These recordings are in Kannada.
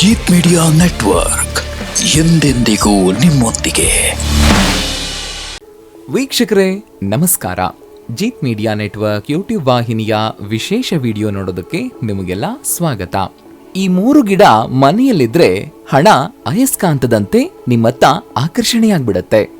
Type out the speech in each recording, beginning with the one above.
ಜೀತ್ ಮೀಡಿಯಾ ನೆಟ್ವರ್ಕ್ ಎಂದೆಂದಿಗೂ ನಿಮ್ಮೊಂದಿಗೆ. ವೀಕ್ಷಕರೇ, ನಮಸ್ಕಾರ. ಜೀತ್ ಮೀಡಿಯಾ ನೆಟ್ವರ್ಕ್ ಯೂಟ್ಯೂಬ್ ವಾಹಿನಿಯ ವಿಶೇಷ ವಿಡಿಯೋ ನೋಡೋದಕ್ಕೆ ನಿಮಗೆಲ್ಲ ಸ್ವಾಗತ. ಈ ಮೂರು ಗಿಡ ಮನೆಯಲ್ಲಿದ್ರೆ ಹಣ ಅಯಸ್ಕಾಂತದಂತೆ ನಿಮ್ಮತ್ತ ಆಕರ್ಷಣೆಯಾಗ್ಬಿಡತ್ತೆ.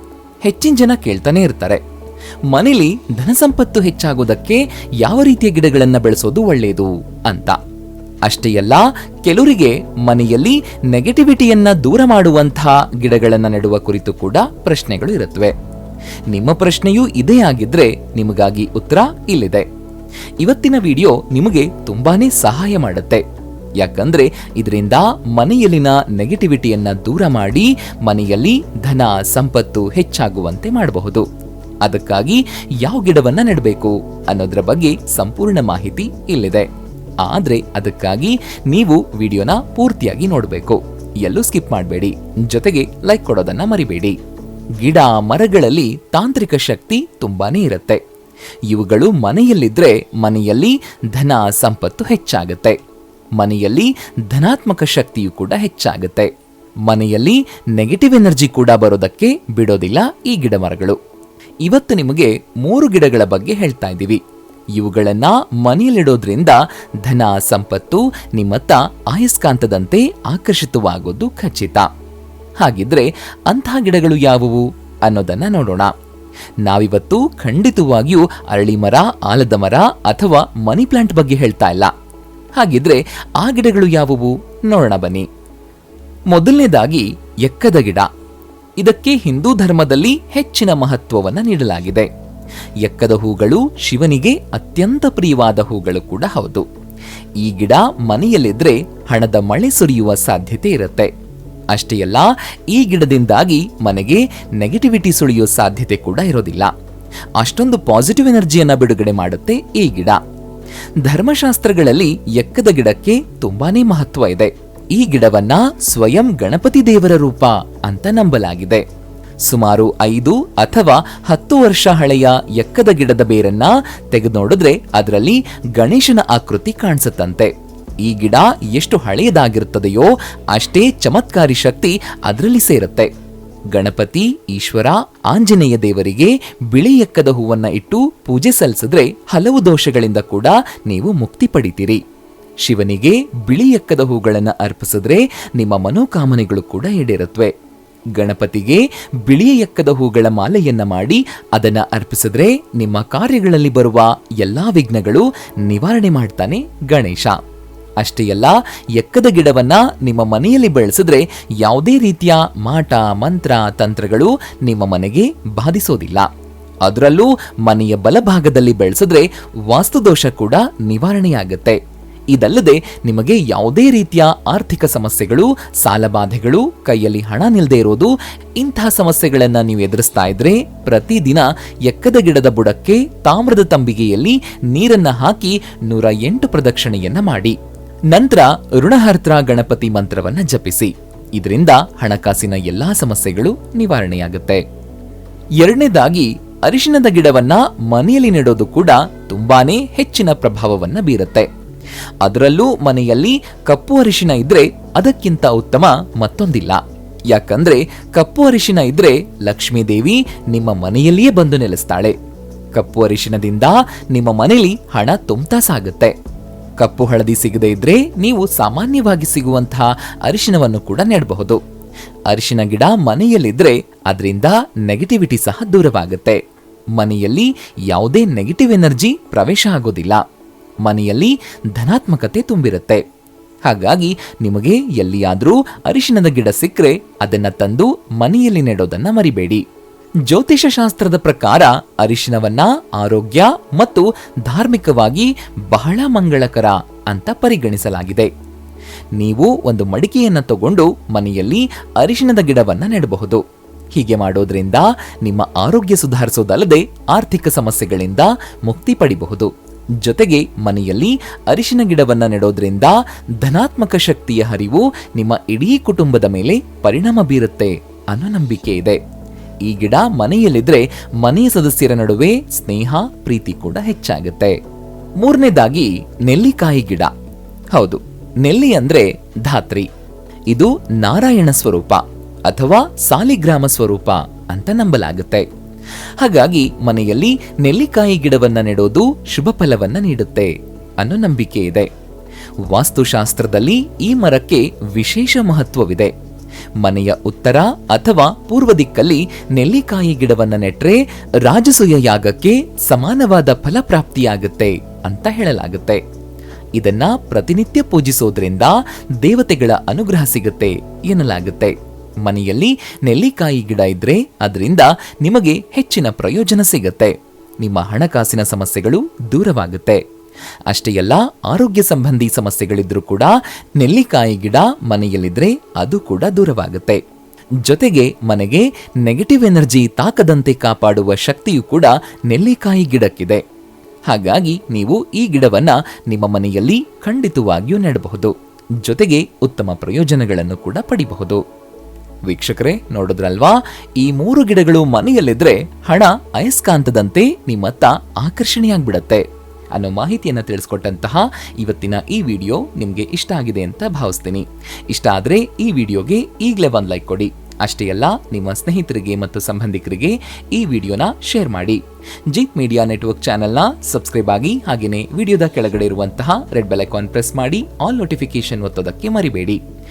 ಹೆಚ್ಚಿನ ಜನ ಕೇಳ್ತಾನೆ ಇರ್ತಾರೆ. ಮನೇಲಿ ಧನಸಂಪತ್ತು ಹೆಚ್ಚಾಗೋದಕ್ಕೆ ಯಾವ ರೀತಿಯ ಗಿಡಗಳನ್ನು ಬೆಳೆಸೋದು ಒಳ್ಳೆಯದು ಅಂತ. ಅಷ್ಟೇ ಅಲ್ಲ, ಕೆಲವರಿಗೆ ಮನೆಯಲ್ಲಿ ನೆಗೆಟಿವಿಟಿಯನ್ನ ದೂರ ಮಾಡುವಂತಹ ಗಿಡಗಳನ್ನು ನೆಡುವ ಕುರಿತು ಕೂಡ ಪ್ರಶ್ನೆಗಳು ಇರುತ್ತವೆ. ನಿಮ್ಮ ಪ್ರಶ್ನೆಯೂ ಇದೇ ಆಗಿದ್ರೆ ನಿಮಗಾಗಿ ಉತ್ತರ ಇಲ್ಲಿದೆ. ಇವತ್ತಿನ ವಿಡಿಯೋ ನಿಮಗೆ ತುಂಬಾನೇ ಸಹಾಯ ಮಾಡುತ್ತೆ. ಯಾಕಂದ್ರೆ ಇದರಿಂದ ಮನೆಯಲ್ಲಿನ ನೆಗೆಟಿವಿಟಿಯನ್ನ ದೂರ ಮಾಡಿ ಮನೆಯಲ್ಲಿ ಧನ, ಸಂಪತ್ತು ಹೆಚ್ಚಾಗುವಂತೆ ಮಾಡಬಹುದು. ಅದಕ್ಕಾಗಿ ಯಾವ ಗಿಡವನ್ನ ನೆಡಬೇಕು ಅನ್ನೋದ್ರ ಬಗ್ಗೆ ಸಂಪೂರ್ಣ ಮಾಹಿತಿ ಇಲ್ಲಿದೆ. ಆದ್ರೆ ಅದಕ್ಕಾಗಿ ನೀವು ವಿಡಿಯೋನ ಪೂರ್ತಿಯಾಗಿ ನೋಡಬೇಕು. ಎಲ್ಲೂ ಸ್ಕಿಪ್ ಮಾಡಬೇಡಿ. ಜೊತೆಗೆ ಲೈಕ್ ಕೊಡೋದನ್ನ ಮರಿಬೇಡಿ. ಗಿಡ, ಮರಗಳಲ್ಲಿ ತಾಂತ್ರಿಕ ಶಕ್ತಿ ತುಂಬಾನೇ ಇರುತ್ತೆ. ಇವುಗಳು ಮನೆಯಲ್ಲಿದ್ರೆ ಮನೆಯಲ್ಲಿ ಧನ, ಸಂಪತ್ತು ಹೆಚ್ಚಾಗುತ್ತೆ. ಮನೆಯಲ್ಲಿ ಧನಾತ್ಮಕ ಶಕ್ತಿಯು ಕೂಡ ಹೆಚ್ಚಾಗುತ್ತೆ. ಮನೆಯಲ್ಲಿ ನೆಗೆಟಿವ್ ಎನರ್ಜಿ ಕೂಡ ಬರೋದಕ್ಕೆ ಬಿಡೋದಿಲ್ಲ ಈ ಗಿಡ ಮರಗಳು ಇವತ್ತು ನಿಮಗೆ ಮೂರು ಗಿಡಗಳ ಬಗ್ಗೆ ಹೇಳ್ತಾ ಇದ್ದೀವಿ. ಇವುಗಳನ್ನ ಮನೆಯಲ್ಲಿಡೋದ್ರಿಂದ ಧನ, ಸಂಪತ್ತು, ನಿಮ್ಮತ್ತ ಆಯಸ್ಕಾಂತದಂತೆ ಆಕರ್ಷಿತವಾಗೋದು ಖಚಿತ. ಹಾಗಿದ್ರೆ ಅಂತಹ ಗಿಡಗಳು ಯಾವುವು ಅನ್ನೋದನ್ನ ನೋಡೋಣ. ನಾವಿವತ್ತು ಖಂಡಿತವಾಗಿಯೂ ಅರಳಿ ಮರ ಆಲದ ಮರ ಅಥವಾ ಮನಿ ಪ್ಲಾಂಟ್ ಬಗ್ಗೆ ಹೇಳ್ತಾ ಇಲ್ಲ. ಹಾಗಿದ್ರೆ ಆ ಗಿಡಗಳು ಯಾವುವು? ನೋಡೋಣ ಬನ್ನಿ. ಮೊದಲನೇದಾಗಿ ಎಕ್ಕದ ಗಿಡ. ಇದಕ್ಕೆ ಹಿಂದೂ ಧರ್ಮದಲ್ಲಿ ಹೆಚ್ಚಿನ ಮಹತ್ವವನ್ನು ನೀಡಲಾಗಿದೆ. ಎಕ್ಕದ ಹೂಗಳು ಶಿವನಿಗೆ ಅತ್ಯಂತ ಪ್ರಿಯವಾದ ಹೂಗಳು ಕೂಡ ಹೌದು. ಈ ಗಿಡ ಮನೆಯಲ್ಲಿದ್ರೆ ಹಣದ ಮಳೆ ಸುರಿಯುವ ಸಾಧ್ಯತೆ ಇರುತ್ತೆ. ಅಷ್ಟೇ ಅಲ್ಲ, ಈ ಗಿಡದಿಂದಾಗಿ ಮನೆಗೆ ನೆಗೆಟಿವಿಟಿ ಸುಳಿಯೋ ಸಾಧ್ಯತೆ ಕೂಡ ಇರೋದಿಲ್ಲ. ಅಷ್ಟೊಂದು ಪಾಸಿಟಿವ್ ಎನರ್ಜಿಯನ್ನು ಬಿಡುಗಡೆ ಮಾಡುತ್ತೆ ಈ ಗಿಡ. ಧರ್ಮಶಾಸ್ತ್ರಗಳಲ್ಲಿ ಎಕ್ಕದ ಗಿಡಕ್ಕೆ ತುಂಬಾನೇ ಮಹತ್ವ ಇದೆ. ಈ ಗಿಡವನ್ನ ಸ್ವಯಂ ಗಣಪತಿ ದೇವರ ರೂಪ ಅಂತ ನಂಬಲಾಗಿದೆ. ಸುಮಾರು ಐದು ಅಥವಾ ಹತ್ತು ವರ್ಷ ಹಳೆಯ ಎಕ್ಕದ ಗಿಡದ ಬೇರನ್ನ ತೆಗೆದು ನೋಡಿದ್ರೆ ಅದರಲ್ಲಿ ಗಣೇಶನ ಆಕೃತಿ ಕಾಣಿಸುತ್ತಂತೆ. ಈ ಗಿಡ ಎಷ್ಟು ಹಳೆಯದಾಗಿರುತ್ತದೆಯೋ ಅಷ್ಟೇ ಚಮತ್ಕಾರಿ ಶಕ್ತಿ ಅದರಲ್ಲಿ ಸೇರುತ್ತೆ. ಗಣಪತಿ, ಈಶ್ವರ, ಆಂಜನೇಯ ದೇವರಿಗೆ ಬಿಳಿ ಎಕ್ಕದ ಹೂವನ್ನ ಇಟ್ಟು ಪೂಜೆ ಸಲ್ಲಿಸಿದ್ರೆ ಹಲವು ದೋಷಗಳಿಂದ ಕೂಡ ನೀವು ಮುಕ್ತಿ ಪಡಿತೀರಿ. ಶಿವನಿಗೆ ಬಿಳಿ ಎಕ್ಕದ ಹೂಗಳನ್ನು ಅರ್ಪಿಸಿದ್ರೆ ನಿಮ್ಮ ಮನೋಕಾಮನೆಗಳು ಕೂಡ ಈಡೇರುತ್ತವೆ ಗಣಪತಿಗೆ ಬಿಳಿಯ ಎಕ್ಕದ ಹೂಗಳ ಮಾಲೆಯನ್ನ ಮಾಡಿ ಅದನ್ನ ಅರ್ಪಿಸಿದ್ರೆ ನಿಮ್ಮ ಕಾರ್ಯಗಳಲ್ಲಿ ಬರುವ ಎಲ್ಲಾ ವಿಘ್ನಗಳು ನಿವಾರಣೆ ಮಾಡ್ತಾನೆ ಗಣೇಶ. ಅಷ್ಟೇ ಅಲ್ಲ, ಎಕ್ಕದ ಗಿಡವನ್ನ ನಿಮ್ಮ ಮನೆಯಲ್ಲಿ ಬೆಳೆಸಿದ್ರೆ ಯಾವುದೇ ರೀತಿಯ ಮಾಟ, ಮಂತ್ರ, ತಂತ್ರಗಳು ನಿಮ್ಮ ಮನೆಗೆ ಬಾಧಿಸೋದಿಲ್ಲ. ಅದರಲ್ಲೂ ಮನೆಯ ಬಲಭಾಗದಲ್ಲಿ ಬೆಳೆಸಿದ್ರೆ ವಾಸ್ತುದೋಷ ಕೂಡ ನಿವಾರಣೆಯಾಗುತ್ತೆ. ಇದಲ್ಲದೆ ನಿಮಗೆ ಯಾವುದೇ ರೀತಿಯ ಆರ್ಥಿಕ ಸಮಸ್ಯೆಗಳು, ಸಾಲಬಾಧೆಗಳು, ಕೈಯಲ್ಲಿ ಹಣ ನಿಲ್ಲದೆ ಇರೋದು, ಇಂತಹ ಸಮಸ್ಯೆಗಳನ್ನು ನೀವು ಎದುರಿಸ್ತಾ ಇದ್ರೆ ಪ್ರತಿದಿನ ಎಕ್ಕದ ಗಿಡದ ಬುಡಕ್ಕೆ ತಾಮ್ರದ ತಂಬಿಗೆಯಲ್ಲಿ ನೀರನ್ನು ಹಾಕಿ ನೂರ ಎಂಟು ಪ್ರದಕ್ಷಿಣೆಯನ್ನ ಮಾಡಿ. ನಂತರ ಋಣಹರ್ತ್ರ ಗಣಪತಿ ಮಂತ್ರವನ್ನ ಜಪಿಸಿ. ಇದರಿಂದ ಹಣಕಾಸಿನ ಎಲ್ಲಾ ಸಮಸ್ಯೆಗಳು ನಿವಾರಣೆಯಾಗುತ್ತೆ. ಎರಡನೇದಾಗಿ, ಅರಿಶಿಣದ ಗಿಡವನ್ನ ಮನೆಯಲ್ಲಿ ನೆಡೋದು ಕೂಡ ತುಂಬಾನೇ ಹೆಚ್ಚಿನ ಪ್ರಭಾವವನ್ನ ಬೀರುತ್ತೆ. ಅದರಲ್ಲೂ ಮನೆಯಲ್ಲಿ ಕಪ್ಪು ಅರಿಶಿನ ಇದ್ರೆ ಅದಕ್ಕಿಂತ ಉತ್ತಮ ಮತ್ತೊಂದಿಲ್ಲ. ಯಾಕಂದ್ರೆ ಕಪ್ಪು ಅರಿಶಿನ ಇದ್ರೆ ಲಕ್ಷ್ಮೀದೇವಿ ನಿಮ್ಮ ಮನೆಯಲ್ಲಿಯೇ ಬಂದು ನೆಲೆಸ್ತಾಳೆ. ಕಪ್ಪು ಅರಿಶಿನದಿಂದ ನಿಮ್ಮ ಮನೆಯಲ್ಲಿ ಹಣ ತುಂಬ್ತಾ ಸಾಗುತ್ತೆ. ಕಪ್ಪು ಹಳದಿ ಸಿಗದೇ ಇದ್ರೆ ನೀವು ಸಾಮಾನ್ಯವಾಗಿ ಸಿಗುವಂತಹ ಅರಿಶಿನವನ್ನು ಕೂಡ ನೆಡಬಹುದು. ಅರಿಶಿನ ಗಿಡ ಮನೆಯಲ್ಲಿದ್ರೆ ಅದರಿಂದ ನೆಗೆಟಿವಿಟಿ ಸಹ ದೂರವಾಗುತ್ತೆ. ಮನೆಯಲ್ಲಿ ಯಾವುದೇ ನೆಗೆಟಿವ್ ಎನರ್ಜಿ ಪ್ರವೇಶ ಆಗೋದಿಲ್ಲ. ಮನೆಯಲ್ಲಿ ಧನಾತ್ಮಕತೆ ತುಂಬಿರುತ್ತೆ. ಹಾಗಾಗಿ ನಿಮಗೆ ಎಲ್ಲಿಯಾದರೂ ಅರಿಶಿನದ ಗಿಡ ಸಿಕ್ಕರೆ ಅದನ್ನು ತಂದು ಮನೆಯಲ್ಲಿ ನೆಡೋದನ್ನು ಮರಿಬೇಡಿ. ಜ್ಯೋತಿಷ ಶಾಸ್ತ್ರದ ಪ್ರಕಾರ ಅರಿಶಿನವನ್ನ ಆರೋಗ್ಯ ಮತ್ತು ಧಾರ್ಮಿಕವಾಗಿ ಬಹಳ ಮಂಗಳಕರ ಅಂತ ಪರಿಗಣಿಸಲಾಗಿದೆ. ನೀವು ಒಂದು ಮಡಿಕೆಯನ್ನು ತಗೊಂಡು ಮನೆಯಲ್ಲಿ ಅರಿಶಿಣದ ಗಿಡವನ್ನು ನೆಡಬಹುದು. ಹೀಗೆ ಮಾಡೋದ್ರಿಂದ ನಿಮ್ಮ ಆರೋಗ್ಯ ಸುಧಾರಿಸೋದಲ್ಲದೆ ಆರ್ಥಿಕ ಸಮಸ್ಯೆಗಳಿಂದ ಮುಕ್ತಿ ಪಡಿಬಹುದು. ಜೊತೆಗೆ ಮನೆಯಲ್ಲಿ ಅರಿಶಿನ ಗಿಡವನ್ನು ನೆಡೋದ್ರಿಂದ ಧನಾತ್ಮಕ ಶಕ್ತಿಯ ಹರಿವು ನಿಮ್ಮ ಇಡೀ ಕುಟುಂಬದ ಮೇಲೆ ಪರಿಣಾಮ ಬೀರುತ್ತೆ ಅನ್ನೋ ನಂಬಿಕೆ ಇದೆ. ಈ ಗಿಡ ಮನೆಯಲ್ಲಿದ್ರೆ ಮನೆಯ ಸದಸ್ಯರ ನಡುವೆ ಸ್ನೇಹ, ಪ್ರೀತಿ ಕೂಡ ಹೆಚ್ಚಾಗುತ್ತೆ. ಮೂರನೇದಾಗಿ, ನೆಲ್ಲಿಕಾಯಿ ಗಿಡ. ಹೌದು, ನೆಲ್ಲಿ ಅಂದ್ರೆ ಧಾತ್ರಿ. ಇದು ನಾರಾಯಣ ಸ್ವರೂಪ ಅಥವಾ ಸಾಲಿಗ್ರಾಮ ಸ್ವರೂಪ ಅಂತ ನಂಬಲಾಗುತ್ತೆ. ಹಾಗಾಗಿ ಮನೆಯಲ್ಲಿ ನೆಲ್ಲಿಕಾಯಿ ಗಿಡವನ್ನ ನೆಡೋದು ಶುಭ ಫಲವನ್ನ ನೀಡುತ್ತೆ ಅನ್ನೋ ನಂಬಿಕೆ ಇದೆ. ವಾಸ್ತುಶಾಸ್ತ್ರದಲ್ಲಿ ಈ ಮರಕ್ಕೆ ವಿಶೇಷ ಮಹತ್ವವಿದೆ. ಮನೆಯ ಉತ್ತರ ಅಥವಾ ಪೂರ್ವ ದಿಕ್ಕಲ್ಲಿ ನೆಲ್ಲಿಕಾಯಿ ಗಿಡವನ್ನ ನೆಟ್ರೆ ರಾಜಸೂಯ ಯಾಗಕ್ಕೆ ಸಮಾನವಾದ ಫಲಪ್ರಾಪ್ತಿಯಾಗುತ್ತೆ ಅಂತ ಹೇಳಲಾಗುತ್ತೆ. ಇದನ್ನ ಪ್ರತಿನಿತ್ಯ ಪೂಜಿಸೋದ್ರಿಂದ ದೇವತೆಗಳ ಅನುಗ್ರಹ ಸಿಗುತ್ತೆ ಎನ್ನಲಾಗುತ್ತೆ. ಮನೆಯಲ್ಲಿ ನೆಲ್ಲಿಕಾಯಿ ಗಿಡ ಇದ್ರೆ ಅದರಿಂದ ನಿಮಗೆ ಹೆಚ್ಚಿನ ಪ್ರಯೋಜನ ಸಿಗುತ್ತೆ. ನಿಮ್ಮ ಹಣಕಾಸಿನ ಸಮಸ್ಯೆಗಳು ದೂರವಾಗುತ್ತೆ. ಅಷ್ಟೇ ಅಲ್ಲ, ಆರೋಗ್ಯ ಸಂಬಂಧಿ ಸಮಸ್ಯೆಗಳಿದ್ರೂ ಕೂಡ ನೆಲ್ಲಿಕಾಯಿ ಗಿಡ ಮನೆಯಲ್ಲಿದ್ರೆ ಅದು ಕೂಡ ದೂರವಾಗುತ್ತೆ. ಜೊತೆಗೆ ಮನೆಗೆ ನೆಗೆಟಿವ್ ಎನರ್ಜಿ ತಾಕದಂತೆ ಕಾಪಾಡುವ ಶಕ್ತಿಯು ಕೂಡ ನೆಲ್ಲಿಕಾಯಿ ಗಿಡಕ್ಕಿದೆ. ಹಾಗಾಗಿ ನೀವು ಈ ಗಿಡವನ್ನ ನಿಮ್ಮ ಮನೆಯಲ್ಲಿ ಖಂಡಿತವಾಗಿಯೂ ನೆಡಬಹುದು. ಜೊತೆಗೆ ಉತ್ತಮ ಪ್ರಯೋಜನಗಳನ್ನು ಕೂಡ ಪಡಿಬಹುದು. ವೀಕ್ಷಕರೇ, ನೋಡಿದ್ರಲ್ವಾ? ಈ ಮೂರು ಗಿಡಗಳು ಮನೆಯಲ್ಲಿದ್ರೆ ಹಣ ಅಯಸ್ಕಾಂತದಂತೆ ನಿಮ್ಮತ್ತ ಆಕರ್ಷಣೆಯಾಗ್ಬಿಡತ್ತೆ. ಅನ್ನೋ ಮಾಹಿತಿಯನ್ನು ತಿಳಿಸ್ಕೊಟ್ಟಂತಹ ಇವತ್ತಿನ ಈ ವಿಡಿಯೋ ನಿಮಗೆ ಇಷ್ಟ ಆಗಿದೆ ಅಂತ ಭಾವಿಸ್ತೀನಿ. ಇಷ್ಟ ಆದರೆ ಈ ವಿಡಿಯೋಗೆ ಈಗಲೇ ಒಂದು ಲೈಕ್ ಕೊಡಿ. ಅಷ್ಟೇ ಅಲ್ಲ, ನಿಮ್ಮ ಸ್ನೇಹಿತರಿಗೆ ಮತ್ತು ಸಂಬಂಧಿಕರಿಗೆ ಈ ವಿಡಿಯೋನ ಶೇರ್ ಮಾಡಿ. ಜೀತ್ ಮೀಡಿಯಾ ನೆಟ್ವರ್ಕ್ ಚಾನೆಲ್ನ ಸಬ್ಸ್ಕ್ರೈಬ್ ಆಗಿ ಹಾಗೆಯೇ ವಿಡಿಯೋದ ಕೆಳಗಡೆ ಇರುವಂತಹ ರೆಡ್ ಬೆಲ್ ಪ್ರೆಸ್ ಮಾಡಿ, ಆಲ್ ನೋಟಿಫಿಕೇಶನ್ ಒತ್ತೋದಕ್ಕೆ ಮರಿಬೇಡಿ.